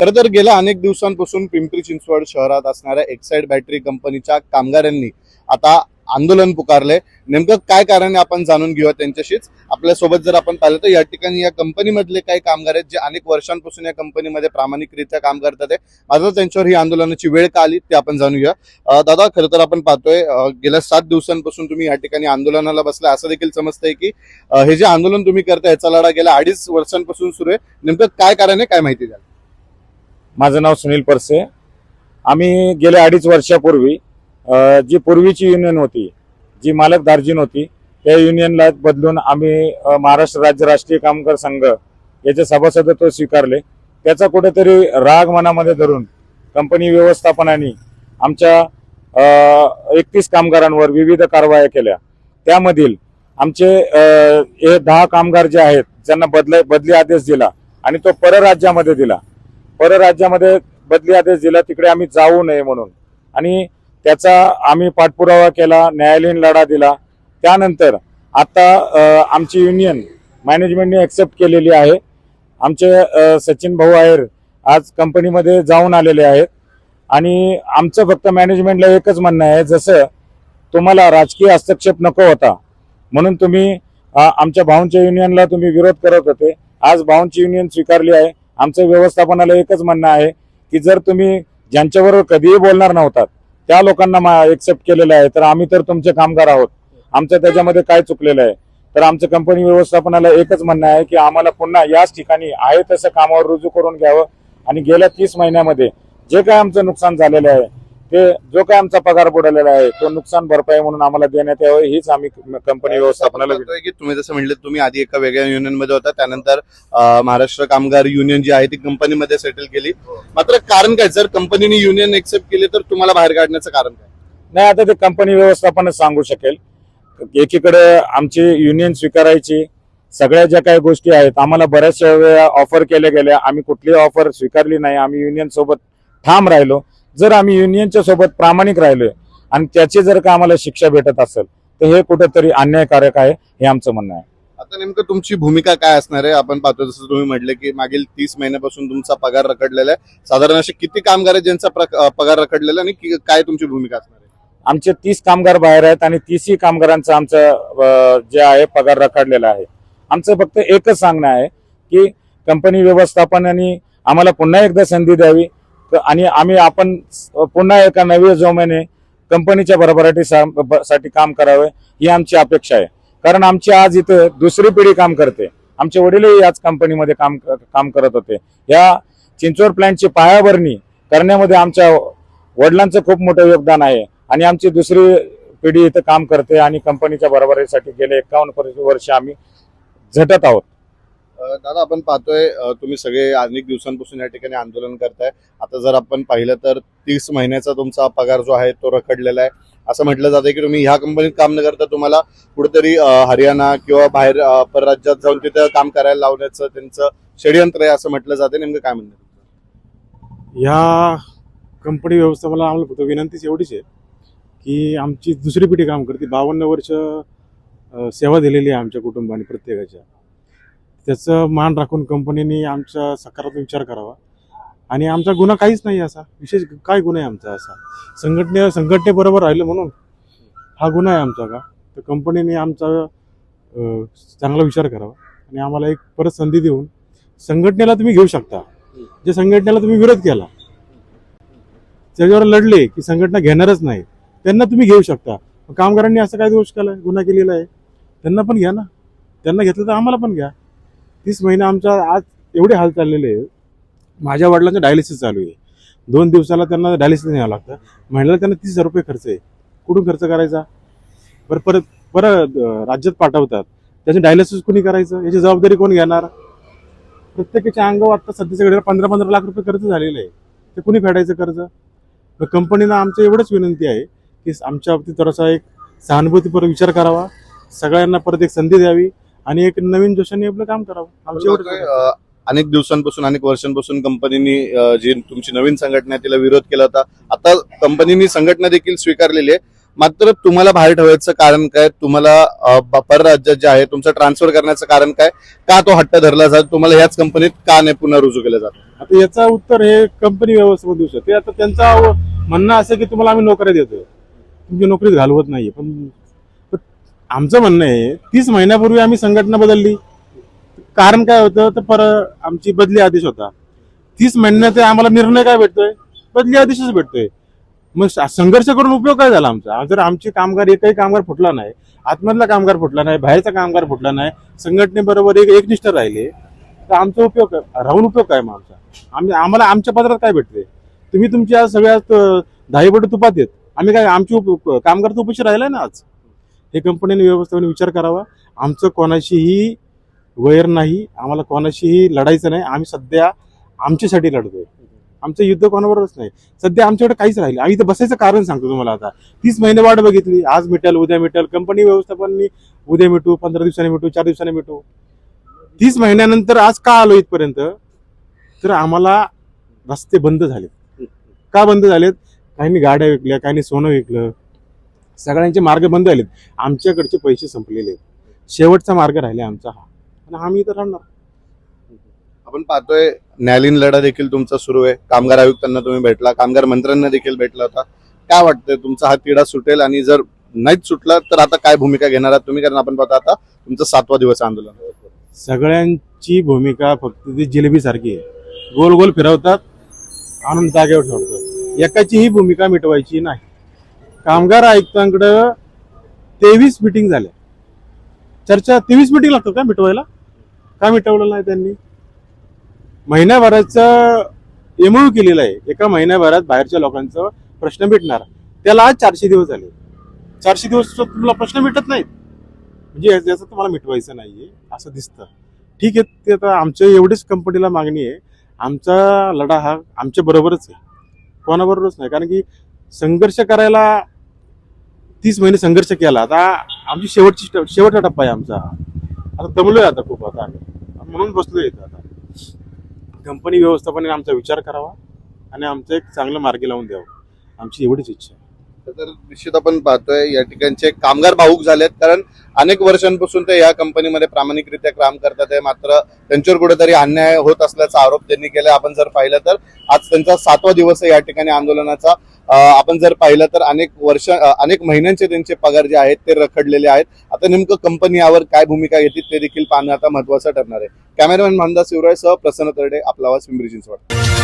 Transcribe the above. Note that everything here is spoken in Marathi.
खरं तर गेल्या अनेक दिवसांपासून पिंपरी चिंचवड शहरात असणाऱ्या एक्साईड बॅटरी कंपनीच्या कामगारांनी आता आंदोलन पुकारले नेमकं काय कारण आपण जाणून घेऊया त्यांच्याशीच. आपल्यासोबत जर आपण पाहिलं तर या ठिकाणी या कंपनीमधले काही कामगार आहेत जे अनेक वर्षांपासून या कंपनीमध्ये प्रामाणिकरित्या काम करतात आता त्यांच्यावर ही आंदोलनाची वेळ का आली ते आपण जाणून घेऊया. दादा खरं तर आपण पाहतोय गेल्या सात दिवसांपासून तुम्ही या ठिकाणी आंदोलनाला बसलाय. असं देखील समजतंय की हे जे आंदोलन तुम्ही करताय याचा लढा गेल्या अडीच वर्षांपासून सुरू आहे. नेमकं काय कारण आहे काय माहिती द्याल? माझं नाव सुनील परसे. आम्ही गेल्या अडीच वर्षापूर्वी जी पूर्वीची युनियन होती जी मालक दार्जिन होती त्या युनियनला बदलून आम्ही महाराष्ट्र राज्य राष्ट्रीय कामगार संघ याचे सभासदत्व स्वीकारले. त्याचा कुठेतरी राग मनामध्ये धरून कंपनी व्यवस्थापनाने आमच्या एकतीस कामगारांवर विविध कारवाया केल्या. त्यामधील आमचे हे दहा कामगार जे आहेत ज्यांना बदल बदली आदेश दिला आणि तो परराज्यामध्ये दिला. परराज्यामध्ये बदली आदेश दिला तिकडे आम्ही जाऊ नये म्हणून. आणि त्याचा आम्ही पाठपुरावा केला न्यायालयीन लढा दिला. त्यानंतर आता आमची युनियन मॅनेजमेंटने ॲक्सेप्ट केलेली आहे. आमचे सचिन भाऊ आहेर आज कंपनीमध्ये जाऊन आलेले आहेत. आणि आमचं फक्त मॅनेजमेंटला एकच म्हणणं आहे जसं तुम्हाला राजकीय हस्तक्षेप नको होता म्हणून तुम्ही आमच्या भाऊंच्या युनियनला तुम्ही विरोध करत होते. आज भाऊंची युनियन स्वीकारली आहे. आमचं व्यवस्थापनाला एकच म्हणणं आहे की जर तुम्ही ज्यांच्याबरोबर कधीही बोलणार नव्हतात त्या लोकांना एक्सेप्ट केलेलं आहे. तर आम्ही तर तुमचे कामगार आहोत. आमचं त्याच्यामध्ये काय चुकलेलं आहे? तर आमचं कंपनी व्यवस्थापनाला एकच म्हणणं आहे की आम्हाला पुन्हा याच ठिकाणी आहे तसं कामावर रुजू करून घ्यावं. आणि गेल्या तीस महिन्यामध्ये जे काय आमचं नुकसान झालेलं आहे ते जो काय आमचा पगार बुडालेला आहे तो नुकसान भरपाई म्हणून आम्हाला देण्यात यावं हीच आम्ही कंपनी व्यवस्थापनाला की तुम्ही जसं म्हणले तुम्ही आधी एका वेगळ्या युनियनमध्ये होता त्यानंतर महाराष्ट्र कामगार युनियन जी आहे ती कंपनीमध्ये सेटल केली. मात्र कारण काय? जर कंपनीने युनियन एक्सेप्ट केली तर तुम्हाला बाहेर काढण्याचं कारण काय? नाही आता ते कंपनी व्यवस्थापनच सांगू शकेल. एकीकडे आमची युनियन स्वीकारायची सगळ्या ज्या काही गोष्टी आहेत आम्हाला बऱ्याचशा वेळा ऑफर केल्या गेल्या. आम्ही कुठलीही ऑफर स्वीकारली नाही आम्ही युनियन सोबत ठाम राहिलो. जर आम्ही युनियनच्या सोबत प्रामाणिक राहिलोय आणि त्याची जर का आम्हाला शिक्षा भेटत असेल तर हे कुठेतरी अन्यायकारक आहे हे आमचं म्हणणं आहे. आता नेमकं तुमची भूमिका काय असणार आहे? आपण पाहतो जसं तुम्ही म्हटले की मागील तीस महिन्यापासून तुमचा पगार रखडलेला आहे. साधारण असे किती कामगार आहेत ज्यांचा पगार रखडलेला आणि काय तुमची भूमिका असणार आहे? आमचे तीस कामगार बाहेर आहेत आणि तीसही कामगारांचं आमचं जे आहे पगार रखडलेला आहे. आमचं फक्त एकच सांगणं आहे की कंपनी व्यवस्थापनाने आम्हाला पुन्हा एकदा संधी द्यावी. आणि आम्ही आपण पुन्हा एका नव्या जोमाने कंपनीच्या भरभराटी सा- ब- साठी काम करावे ही आमची अपेक्षा आहे. कारण आमची आज इथं दुसरी पिढी काम करते. आमचे वडीलही याच कंपनीमध्ये काम काम करत होते. या चिंचवड प्लॅन्टची पायाभरणी करण्यामध्ये आमच्या वडिलांचं खूप मोठं योगदान आहे. आणि आमची दुसरी पिढी इथं काम करते आणि कंपनीच्या भरभराटीसाठी गेले एकावन्न वर्ष आम्ही झटत आहोत. दादा आपण पाहतोय तुम्ही सगळे अनेक दिवसांपासून या ठिकाणी आंदोलन करताय. आता जर आपण पाहिलं तर तीस महिन्याचा तुमचा पगार जो आहे तो रखडलेला आहे. असं म्हटलं जातं की तुम्ही ह्या कंपनीत काम न करता तुम्हाला कुठेतरी हरियाणा किंवा बाहेर परराज्यात जाऊन तिथं काम करायला लावण्याचं त्यांचं षडयंत्र आहे असं म्हटलं जाते नेमकं काय म्हणणं ह्या कंपनी व्यवस्थापनाला आम्हाला फक्त विनंतीच एवढीच आहे की आमची दुसरी पिढी काम करते. बावन्न वर्ष सेवा दिलेली आहे आमच्या कुटुंबाने प्रत्येकाच्या. त्याचं मान राखून कंपनीने आमचा सकारात्मक विचार करावा. आणि आमचा गुन्हा काहीच नाही असा. विशेष काय गुन्हा आहे आमचा असा? संघटने संघटनेबरोबर राहिलं म्हणून हा गुन्हा आहे आमचा का? तर कंपनीने आमचा चांगला विचार करावा आणि आम्हाला एक परत संधी देऊन संघटनेला तुम्ही घेऊ शकता. जे संघटनेला तुम्ही विरोध केला त्याच्यावर लढले की संघटना घेणारच नाही. त्यांना तुम्ही घेऊ शकता. कामगारांनी असं काय दोष केला गुन्हा केलेला आहे. त्यांना पण घ्या ना. त्यांना घेतलं तर आम्हाला पण घ्या. तीस महिने आमच्या आज एवढे हाल चाललेले आहे. माझ्या वडिलांचं डायलिसिस चालू आहे. दोन दिवसाला त्यांना डायलिसिस न्यावं लागतं. महिन्याला त्यांना तीस हजार रुपये खर्च आहे. कुठून खर्च करायचा? बरं परत परत राज्यात पाठवतात. त्याचे डायलिसिस कुणी करायचं? याची जबाबदारी कोण घेणार? प्रत्येकाच्या अंगावर आता सध्याच्या घडीला पंधरा पंधरा लाख रुपये कर्ज झालेलं आहे. ते कुणी फेडायचं कर्ज? तर कंपनीनं आमचं एवढंच विनंती आहे की आमच्या बाबतीत थोडासा एक सहानुभूतीपर विचार करावा. सगळ्यांना परत एक संधी द्यावी. आणि एक नवीन जोशाने आपलं काम करावं. आमचं अनेक दिवसांपासून अनेक वर्षांपासून कंपनीने जी तुमची नवीन संघटना तिला विरोध केला होता. आता कंपनीने संघटना देखील स्वीकारलेली आहे. मात्र तुम्हाला बाहेर ठेवायचं कारण काय? तुम्हाला परराज्यात जे आहे तुमचं ट्रान्सफर करण्याचं कारण काय? का तो हट्ट धरला जातो? तुम्हाला याच कंपनीत का नाही पुन्हा रुजू केलं जातं? आता याचा उत्तर हे कंपनी व्यवस्थापन देऊ शकते. आता त्यांचा म्हणणं असं की तुम्हाला आम्ही नोकऱ्या देतोय. तुमची नोकरीत घालवत नाही पण आमचं म्हणणं आहे तीस महिन्यापूर्वी आम्ही संघटना बदलली. कारण काय होतं तर पर आमची बदली आदेश होता. तीस महिन्यात आम्हाला निर्णय काय भेटतोय? बदली आदेशच भेटतोय. मग संघर्ष करून उपयोग काय झाला आमचा? जर आमचे कामगार एकही कामगार फुटला नाही आतमधला कामगार फुटला नाही बाहेरचा कामगार फुटला नाही संघटनेबरोबर एक एकनिष्ठ राहिले तर आमचा उपयोग राहून उपयोग काय मग आमचा? आम्ही आम्हाला आमच्या पदरात काय भेटते तुम्ही तुमच्या सगळ्या दहावीपट तुपात येत. आम्ही काय आमची उप- कामगार तर उपाशी राहिलाय ना आज? हे कंपनीने व्यवस्थेने विचार करावा. आमचं कोणाशीही वैर नाही आम्हाला कोणाशीही लढायचं नाही. आम्ही सध्या आमच्यासाठी लढतोय. आमचं युद्ध कोणाबरोबरच नाही. सध्या आमच्याकडे काहीच राहिले आम्ही इथं बसायचं कारण सांगतो तुम्हाला आता. तीस महिने वाट बघितली. आज मिटेल उद्या मिटेल. कंपनी व्यवस्थापन उद्या मिटू पंधरा दिवसांनी मिटू चार दिवसांनी मिटू. तीस महिन्यानंतर आज का आलो इथपर्यंत? तर आम्हाला रस्ते बंद झालेत. का बंद झालेत? काहींनी गाड्या विकल्या काहींनी सोनं विकलं. सगळ्यांचे मार्ग बंद झालेत. आमच्याकडचे पैसे संपलेले आहेत. शेवटचा मार्ग राहिला आमचा हा. आणि आम्ही इथं राहणार. आपण पाहतोय न्यायालयीन लढा देखील तुमचा सुरू आहे. कामगार आयुक्तांना तुम्ही भेटला कामगार मंत्र्यांना देखील भेटला होता. काय वाटतंय तुमचा हा तिढा सुटेल? आणि जर नाहीच सुटला तर आता काय भूमिका घेणार आहात तुम्ही? कारण आपण पाहता आता तुमचा सातवा दिवस आंदोलन. सगळ्यांची भूमिका फक्त ती जिलेबी सारखी आहे. गोल गोल फिरवतात आणून जागेवर ठेवतात. एकाचीही भूमिका मिटवायची नाही. कामगार आयुक्तांकडं तेवीस मिटिंग झाल्या. चर्चा तेवीस मिटिंग लागतात का मिटवायला? का मिटवलं नाही त्यांनी? महिन्याभराचं एमओ केलेलं आहे. एका महिन्याभरात बाहेरच्या लोकांचं प्रश्न मिटणार. त्याला आज चारशे दिवस झाले. चारशे दिवस तुम्हाला प्रश्न मिटत नाहीत. म्हणजे याचं याचं तुम्हाला मिटवायचं नाहीये असं दिसतं. ठीक आहे ते आता आमच्या एवढीच कंपनीला मागणी आहे. आमचा लढा हा आमच्या बरोबरच आहे. कोणाबरोबरच नाही. कारण की संघर्ष करायला तीस महिने संघर्ष केला. आता आमची शेवटची शेवटचा टप्पा आहे आमचा. आता दमलोय आता खूप आता. आम्ही म्हणून बसलोय इथं आता. कंपनी व्यवस्थापनाने आमचा विचार करावा आणि आमचं एक चांगलं मार्गी लावून द्यावं. आमची एवढीच इच्छा आहे. तर निश्चित आपण पाहतोय या ठिकाणचे कामगार भाऊक झालेत. कारण अनेक वर्षांपासून ते या कंपनीमध्ये प्रामाणिकरित्या काम करतात आहे. मात्र त्यांच्यावर कुठेतरी अन्याय होत असल्याचा आरोप त्यांनी केला. आपण जर पाहिलं तर आज त्यांचा सातवा दिवस आहे या ठिकाणी आंदोलनाचा. आपण जर पाहिलं तर अनेक वर्ष अनेक महिन्यांचे त्यांचे पगार जे आहेत ते रखडलेले आहेत. आता नेमकं कंपनी यावर काय भूमिका घेतील ते देखील पाहणं आता महत्वाचं ठरणार आहे. कॅमेरामॅन मानदास शिवराय सह प्रसन्न तरडे आपला आवाज पिंपरी चिंचवड.